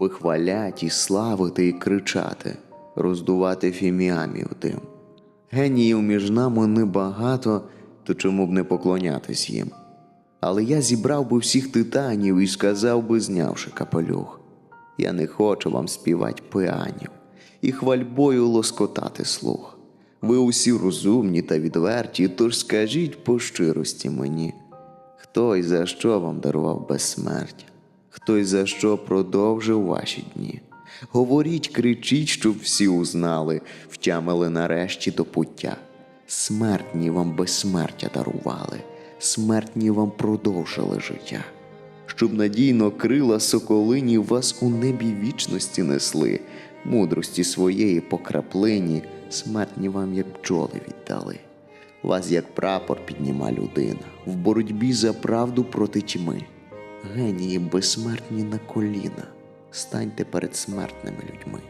вихвалять і славити і кричати, роздувати фіміамів дим. Геніїв між нами небагато, то чому б не поклонятись їм? Але я зібрав би всіх титанів і сказав би, знявши капелюх. Я не хочу вам співати піанів і хвальбою лоскотати слух. Ви усі розумні та відверті, тож скажіть по щирості мені, хто й за що вам дарував безсмертя, хто й за що продовжив ваші дні. Говоріть, кричіть, щоб всі узнали, втямили нарешті до пуття. Смертні вам безсмертя дарували, смертні вам продовжили життя щоб надійно крила соколині вас у небі вічності несли, мудрості своєї по краплині, смертні вам, як бджоли віддали. Вас, як прапор, підніма людина в боротьбі за правду проти тьми. Генії безсмертні на коліна, станьте перед смертними людьми.